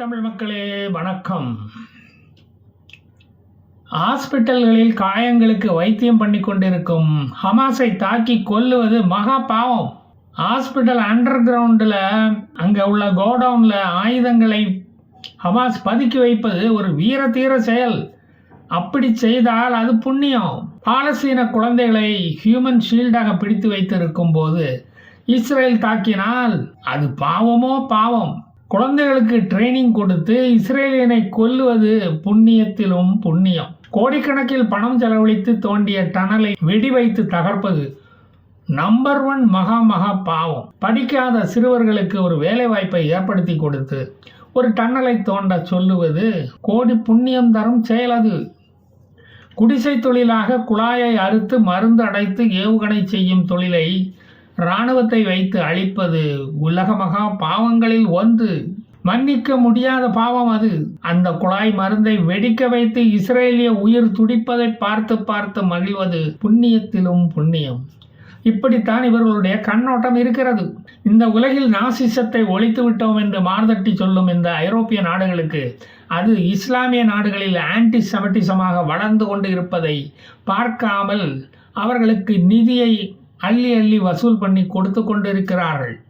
தமிழ் மக்களே வணக்கம். ஹாஸ்பிட்டல்களில் காயங்களுக்கு வைத்தியம் பண்ணி கொண்டிருக்கும் ஹமாஸை தாக்கி கொல்லுவது மகா பாவம். ஹாஸ்பிட்டல் அண்டர் கிரவுண்டில் அங்கே உள்ள கோடவுனில் ஆயுதங்களை ஹமாஸ் பதுக்கி வைப்பது ஒரு வீர தீர செயல். அப்படி செய்தால் அது புண்ணியம். பாலஸ்தீன குழந்தைகளை ஹியூமன் ஷீல்டாக பிடித்து வைத்திருக்கும் போது இஸ்ரேல் தாக்கினால் அது பாவமோ பாவம். குழந்தைகளுக்கு ட்ரைனிங் கொடுத்து இஸ்ரேலியனை கொல்லுவது புண்ணியத்திலும் புண்ணியம். கோடிக்கணக்கில் பணம் செலவழித்து தோண்டிய டனலை வெடி வைத்து தகர்ப்பது நம்பர் ஒன் மகா மகா பாவம். படிக்காத சிறுவர்களுக்கு ஒரு வேலை வாய்ப்பை ஏற்படுத்தி கொடுத்து ஒரு டன்னலை தோண்ட சொல்லுவது கோடி புண்ணியம் தரும் செயல் அது. குடிசை தொழிலாக குழாயை அறுத்து மருந்து அடைத்து ஏவுகணை செய்யும் தொழிலை இராணுவத்தை வைத்து அழிப்பது உலக மகா பாவங்களில் ஒன்று. மன்னிக்க முடியாத பாவம் அது. அந்த குழாய் மருந்தை வெடிக்க வைத்து இஸ்ரேலிய உயிர் துடிப்பதை பார்த்து பார்த்து மகிழ்வது புண்ணியத்திலும் புண்ணியம். இப்படித்தான் இவர்களுடைய கண்ணோட்டம் இருக்கிறது. இந்த உலகில் நாசிசத்தை ஒழித்து விட்டோம் என்று மார்தட்டி சொல்லும் இந்த ஐரோப்பிய நாடுகளுக்கு அது இஸ்லாமிய நாடுகளில் ஆன்டி செமட்டிசமாக வளர்ந்து கொண்டு இருப்பதை பார்க்காமல் அவர்களுக்கு நிதியை அள்ளி அள்ளி வசூல் பண்ணி கொடுத்து கொண்டிருக்கிறார்கள்.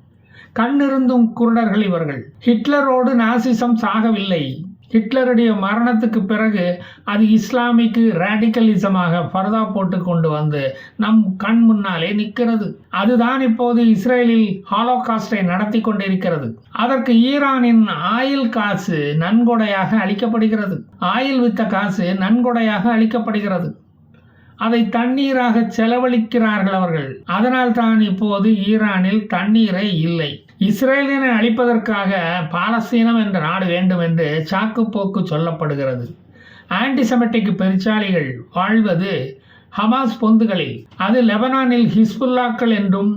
கண்ணிருந்தும் குருடர்கள் இவர்கள். ஹிட்லரோடு நாசிசம் சாகவில்லை. ஹிட்லருடைய மரணத்துக்கு பிறகு அது இஸ்லாமிக்கு ரேடிக்கலிசமாக பர்தா போட்டு கொண்டு வந்து நம் கண் முன்னாலே நிற்கிறது. அதுதான் இப்போது இஸ்ரேலில் ஹாலோகாஸ்டை நடத்தி கொண்டிருக்கிறது. அதற்கு ஈரானின் ஆயில் காசு நன்கொடையாக அளிக்கப்படுகிறது. ஆயில் வித்த காசு நன்கொடையாக அளிக்கப்படுகிறது. அதை தண்ணீராக செலவழிக்கிறார்கள் அவர்கள். அதனால் தான் இப்போது ஈரானில் தண்ணீரை இல்லை. இஸ்ரேலினை அழிப்பதற்காக பாலஸ்தீனம் என்ற நாடு வேண்டும் என்று சாக்குப்போக்கு சொல்லப்படுகிறது. ஆன்டிசெமெட்டிக் பெருச்சாளிகள் வாழ்வது ஹமாஸ் பொந்துகளில் அது லெபனானில் ஹிஸ்புல்லாக்கள் என்றும்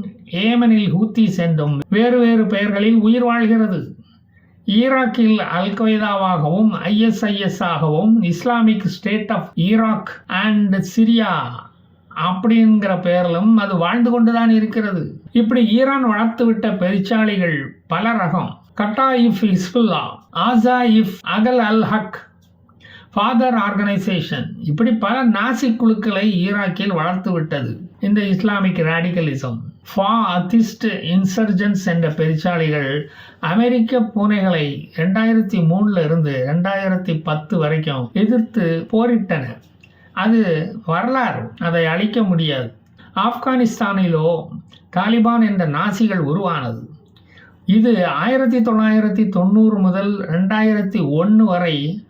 ஏமனில் ஹூத்திஸ் என்றும் வேறு வேறு பெயர்களில் உயிர் வாழ்கிறது. ஈராக்கில் அல் கொய்தாவாகவும் ஐஎஸ்ஐஎஸ் ஆகவும் Islamic State of Iraq and Syria அப்படிங்கிற பெயரிலும் அது வாழ்ந்து கொண்டுதான் இருக்கிறது. இப்படி ஈரான் வளர்த்துவிட்ட பெருச்சாளிகள் பல ரகம். Kataib Hezbollah Asaib Ahl al Haq father organisation இப்படி பல நாசி குழுக்களை ஈராக்கில் வளர்த்துவிட்டது இந்த இஸ்லாமிக் ரேடிக்கலிசம் ஃபா அத்திஸ்ட் இன்சர்ஜென்ஸ் என்ற பெருச்சாளிகள் அமெரிக்க பூனைகளை ரெண்டாயிரத்தி மூணுல இருந்து ரெண்டாயிரத்தி பத்து வரைக்கும் எதிர்த்து போரிட்டன. அது வரலாறு. அதை அழிக்க முடியாது. ஆப்கானிஸ்தானிலோ தாலிபான் என்ற நாசிகள் உருவானது. இது ஆயிரத்தி தொள்ளாயிரத்தி தொண்ணூறு முதல் ரெண்டாயிரத்தி ஒன்று வரை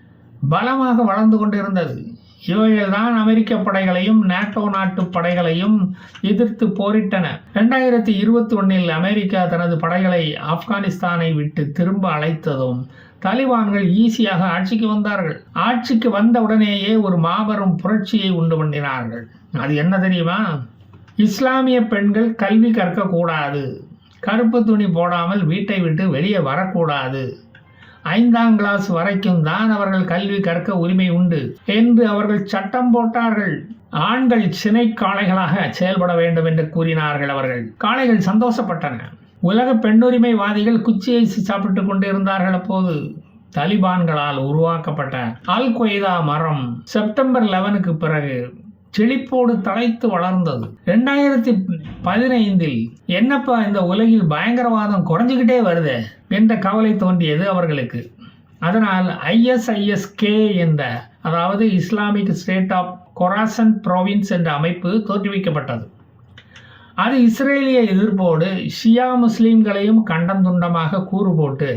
பலமாக வளர்ந்து கொண்டிருந்தது. இவைகள்தான் அமெரிக்க படைகளையும் நேட்டோ நாட்டு படைகளையும் எதிர்த்து போரிட்டன. ரெண்டாயிரத்தி இருபத்தி ஒன்றில் அமெரிக்கா தனது படைகளை ஆப்கானிஸ்தானை விட்டு திரும்ப அழைத்ததும் தாலிபான்கள் ஈஸியாக ஆட்சிக்கு வந்தார்கள். ஆட்சிக்கு வந்த உடனேயே ஒரு மாபெரும் புரட்சியை உண்டு பண்ணினார்கள். அது என்ன தெரியுமா? இஸ்லாமிய பெண்கள் கல்வி கற்கக்கூடாது. கருப்பு துணி போடாமல் வீட்டை விட்டு வெளியே வரக்கூடாது. ஐந்தாம் கிளாஸ் வரைக்கும் தான் அவர்கள் கல்வி கற்க உரிமை உண்டு என்று அவர்கள் சட்டம் போட்டார்கள். ஆண்கள் சினை காளைகளாக செயல்பட வேண்டும் என்று கூறினார்கள் அவர்கள். காளைகள் சந்தோஷப்பட்டன. உலக பெண்ணுரிமைவாதிகள் குச்சியை சாப்பிட்டு கொண்டு இருந்தார்கள் அப்போது. தலிபான்களால் உருவாக்கப்பட்ட அல் கொய்தா மரம் செப்டம்பர் லெவனுக்கு பிறகு செழிப்போடு தழைத்து வளர்ந்தது. ரெண்டாயிரத்தி பதினைந்தில் என்னப்பா இந்த உலகில் பயங்கரவாதம் குறைஞ்சிக்கிட்டே வருது? என்ற கவலை தோன்றியது அவர்களுக்கு. அதனால் ஐஎஸ்ஐஎஸ்கே என்ற அதாவது Islamic State of Khorasan province என்ற அமைப்பு தோற்றுவிக்கப்பட்டது. அது இஸ்ரேலிய எதிர்ப்போடு ஷியா முஸ்லீம்களையும் கண்டம் துண்டமாக கூறு போட்டு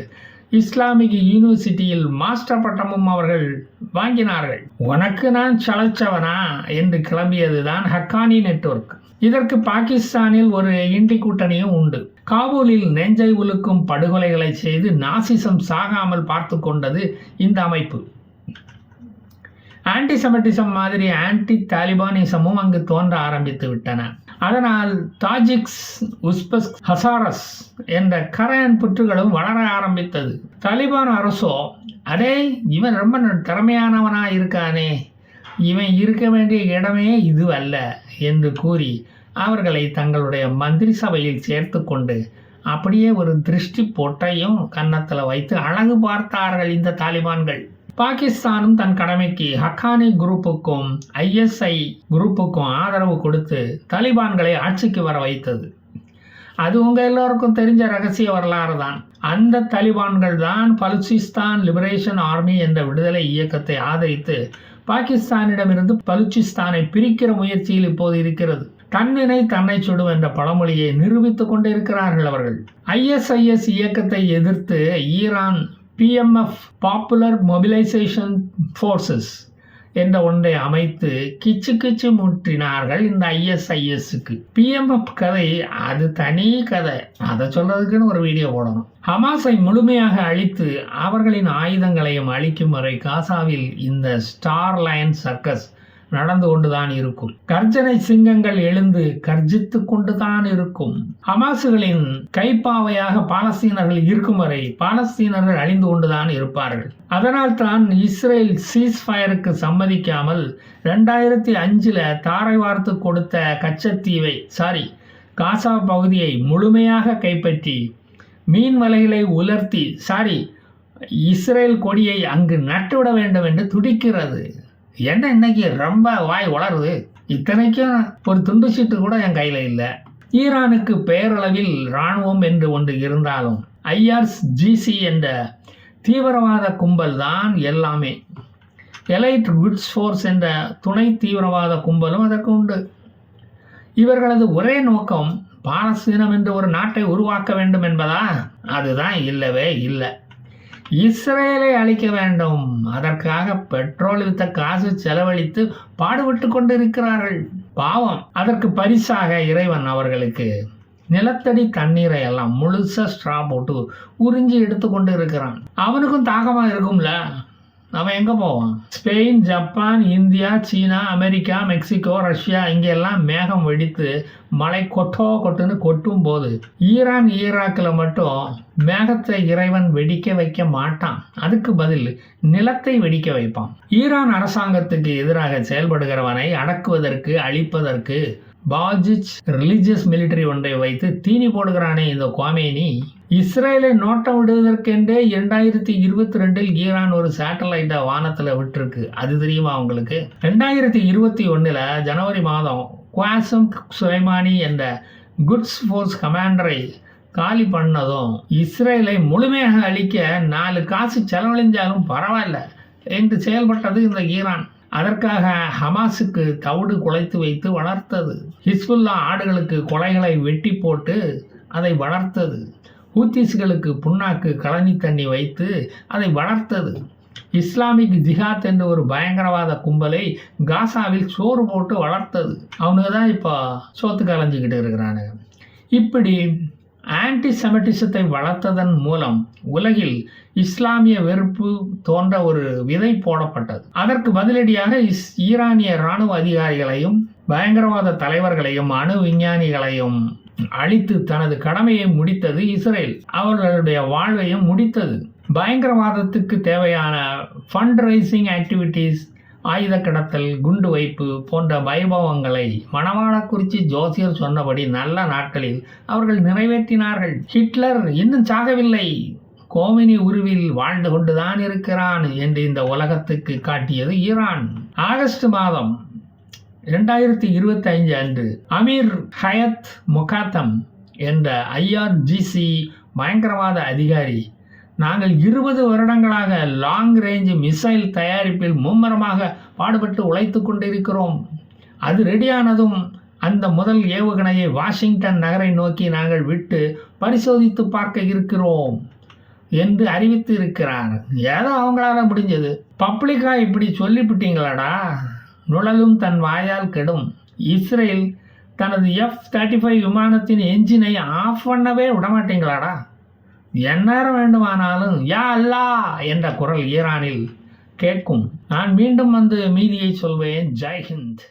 இஸ்லாமிக் யூனிவர்சிட்டியில் மாஸ்டர் பட்டமும் அவர்கள் வாங்கினார்கள். உனக்கு நான் சளைச்சவனா? என்று கிளம்பியது தான் ஹக்கானி நெட்வொர்க். இதற்கு பாகிஸ்தானில் ஒரு இண்டி கூட்டணியும் உண்டு. காபூலில் நெஞ்சை உலுக்கும் படுகொலைகளை செய்து நாசிசம் சாகாமல் பார்த்து கொண்டது இந்த அமைப்பு. ஆன்டி செமட்டிசம் மாதிரி ஆன்டி தாலிபானிசமும் அங்கு தோன்ற ஆரம்பித்து விட்டன. அதனால் தாஜிக்ஸ் உஸ்பஸ் ஹசாரஸ் என்ற கரையன் புற்றுகளும் வளர ஆரம்பித்தது. தாலிபான் அரசோ அடே இவன் ரொம்ப திறமையானவனாக இருக்கானே இவன் இருக்க வேண்டிய இடமே இது அல்ல என்று கூறி அவர்களை தங்களுடைய மந்திரி சபையில் சேர்த்து கொண்டு அப்படியே ஒரு திருஷ்டி பொட்டையும் கன்னத்தில் வைத்து அழகு பார்த்தார்கள் இந்த தாலிபான்கள். பாகிஸ்தானும் தன் கடமைக்கு ஹக்கானி குரூப்புக்கும் ஐஎஸ்ஐ குரூப்புக்கும் ஆதரவு கொடுத்து தலிபான்களை ஆட்சிக்கு வர வைத்தது. அது உங்கள் எல்லோருக்கும் தெரிஞ்ச ரகசிய வரலாறு தான். அந்த தலிபான்கள் தான் பலுச்சிஸ்தான் லிபரேஷன் ஆர்மி என்ற விடுதலை இயக்கத்தை ஆதரித்து பாகிஸ்தானிடமிருந்து பலுச்சிஸ்தானை பிரிக்கிற முயற்சியில் இப்போது இருக்கிறது. தன்னினை தன்னை சுடும் என்ற பழமொழியை நிரூபித்துக் கொண்டிருக்கிறார்கள் அவர்கள். ஐஎஸ்ஐஎஸ் இயக்கத்தை எதிர்த்து Iran PMF popular mobilisation forces என்ற ஒன்றை அமைத்து கிச்சு கிச்சு முற்றினார்கள் இந்த ஐஎஸ்ஐஎஸ்க்கு பிஎம்எஃப் கதை அது தனி கதை. அதை சொல்றதுக்குன்னு ஒரு வீடியோ போடணும். ஹமாஸை முழுமையாக அழித்து அவர்களின் ஆயுதங்களையும் அழிக்கும் வரை காசாவில் இந்த ஸ்டார் லயன் சர்க்கஸ் நடந்து கொண்டுதான் இருக்கும். கர்ஜனை சிங்கங்கள் எழுந்து கர்ஜித்து கொண்டுதான் இருக்கும். ஹமாசுகளின் கைப்பாவையாக பாலஸ்தீனர்கள் இருக்கும் வரை பாலஸ்தீனர்கள் அழிந்து கொண்டுதான் இருப்பார்கள். அதனால் தான் இஸ்ரேல் சீஸ் ஃபயருக்கு சம்மதிக்காமல் ரெண்டாயிரத்தி அஞ்சில் தாரை வார்த்து கொடுத்த கச்சத்தீவை சாரி காசா பகுதியை முழுமையாக கைப்பற்றி மீன் வலைகளை உலர்த்தி சாரி இஸ்ரேல் கொடியை அங்கு நட்டுவிட வேண்டும் என்று துடிக்கிறது. என்ன இன்னைக்கு ரொம்ப வாய் வளருது? இத்தனைக்கும் ஒரு துண்டு சீட்டு கூட என் கையில் இல்லை. ஈரானுக்கு பெயரளவில் இராணுவம் என்று ஒன்று இருந்தாலும் ஐஆர்ஜிசி என்ற தீவிரவாத கும்பல் தான் எல்லாமே. எலைட் குட்ஸ் ஃபோர்ஸ் என்ற துணை தீவிரவாத கும்பலும் அதற்கு உண்டு. இவர்களது ஒரே நோக்கம் பாலஸ்தீனம் என்று ஒரு நாட்டை உருவாக்க வேண்டும் என்பதா? அதுதான் இல்லவே இல்லை. இஸ்ரேலை அழிக்க வேண்டும். அதற்காக பெட்ரோல் வித்த காசு செலவழித்து பாடுபட்டு கொண்டிருக்கிறார்கள். பாவம். அதற்கு பரிசாக இறைவன் அவர்களுக்கு நிலத்தடி தண்ணீரை எல்லாம் முழுசா ஸ்ட்ரா போட்டு உறிஞ்சி எடுத்து கொண்டு இருக்கிறான். அவனுக்கும் தாகமாக இருக்கும்ல? நம்ம எங்கே போவான் ஸ்பெயின் ஜப்பான் இந்தியா சீனா அமெரிக்கா மெக்சிகோ ரஷ்யா இங்கெல்லாம் மேகம் வெடித்து மழை கொட்டோ கொட்டுன்னு கொட்டும் போது ஈரான் ஈராக்கில் மட்டும் மேகத்தை இறைவன் வெடிக்க வைக்க மாட்டான். அதுக்கு பதில் நிலத்தை வெடிக்க வைப்பான். ஈரான் அரசாங்கத்துக்கு எதிராக செயல்படுகிறவனை அடக்குவதற்கு அழிப்பதற்கு பாஜிச் ரிலீஜியஸ் மிலிட்டரி ஒன்றை வைத்து தீனி போடுகிறானே இந்த குவாமேனி. இஸ்ரேலை நோட்டம் விடுவதற்கென்றே இரண்டாயிரத்தி இருபத்தி ரெண்டில் ஈரான் ஒரு சேட்டலைட்டை வானத்தில் விட்டுருக்கு. அது தெரியுமா உங்களுக்கு? ரெண்டாயிரத்தி இருபத்தி ஒன்றில் ஜனவரி மாதம் குவாசம் சுலைமானி என்ற குட்ஸ் ஃபோர்ஸ் கமாண்டரை காலி பண்ணதும் இஸ்ரேலை முழுமையாக அழிக்க நாலு காசு செலவழிஞ்சாலும் பரவாயில்ல என்று செயல்பட்டது இந்த ஈரான். அதற்காக ஹமாஸுக்கு தவிடு குலைத்து வைத்து வளர்த்தது. ஹிஸ்புல்லா ஆடுகளுக்கு கொலைகளை வெட்டி போட்டு அதை வளர்த்தது. ஹூத்திஸ்களுக்கு புண்ணாக்கு கழனி தண்ணி வைத்து அதை வளர்த்தது. இஸ்லாமிக் ஜிஹாத் என்ற ஒரு பயங்கரவாத கும்பலை காசாவில் சோறு போட்டு வளர்த்தது. அவனுக்கு தான் இப்போ சோத்து கலைஞ்சிக்கிட்டு இருக்கிறானுங்க. இப்படி ஆன்டி செமட்டிசத்தை வளர்த்ததன் மூலம் உலகில் இஸ்லாமிய வெறுப்பு தோன்ற ஒரு விதை போடப்பட்டது. அதற்கு பதிலடியாக இஸ் ஈரானிய இராணுவ அதிகாரிகளையும் பயங்கரவாத தலைவர்களையும் அணு விஞ்ஞானிகளையும் அழித்து தனது கடமையை முடித்தது இஸ்ரேல். அவர்களுடைய வாழ்வையும் முடித்தது. பயங்கரவாதத்துக்கு தேவையான ஃபண்ட் ரைசிங் ஆக்டிவிட்டீஸ் ஆயுத கடத்தல் குண்டு வைப்பு போன்ற வைபவங்களை மணவாளக்குறிச்சி ஜோசியர் சொன்னபடி நல்ல நாட்களில் அவர்கள் நிறைவேற்றினார்கள். ஹிட்லர் இன்னும் சாகவில்லை. கோமினி உருவில் வாழ்ந்து கொண்டுதான் இருக்கிறான் என்று இந்த உலகத்துக்கு காட்டியது ஈரான். ஆகஸ்ட் மாதம் இரண்டாயிரத்தி இருபத்தி ஐந்து அன்று அமீர் ஹயத் முகாத்தம் என்ற ஐஆர்ஜிசி பயங்கரவாத அதிகாரி நாங்கள் இருபது வருடங்களாக லாங் ரேஞ்ச் மிசைல் தயாரிப்பில் மும்முரமாக பாடுபட்டு உழைத்து கொண்டிருக்கிறோம். அது ரெடியானதும் அந்த முதல் ஏவுகணையை வாஷிங்டன் நகரை நோக்கி நாங்கள் விட்டு பரிசோதித்து பார்க்க இருக்கிறோம் என்று அறிவித்து இருக்கிறார் ஏதோ அவங்களால முடிஞ்சது. பப்ளிக்காக இப்படி சொல்லிவிட்டீங்களாடா? நுழலும் தன் வாயால் கெடும். இஸ்ரேல் தனது எஃப் தேர்ட்டி ஃபைவ் விமானத்தின் என்ஜினை ஆஃப் பண்ணவே விடமாட்டீங்களாடா? எந்நேரம் வேண்டுமானாலும் யா அல்லா என்ற குரல் ஈரானில் கேட்கும். நான் மீண்டும் வந்து மீதியை சொல்வேன். ஜெய்ஹிந்த்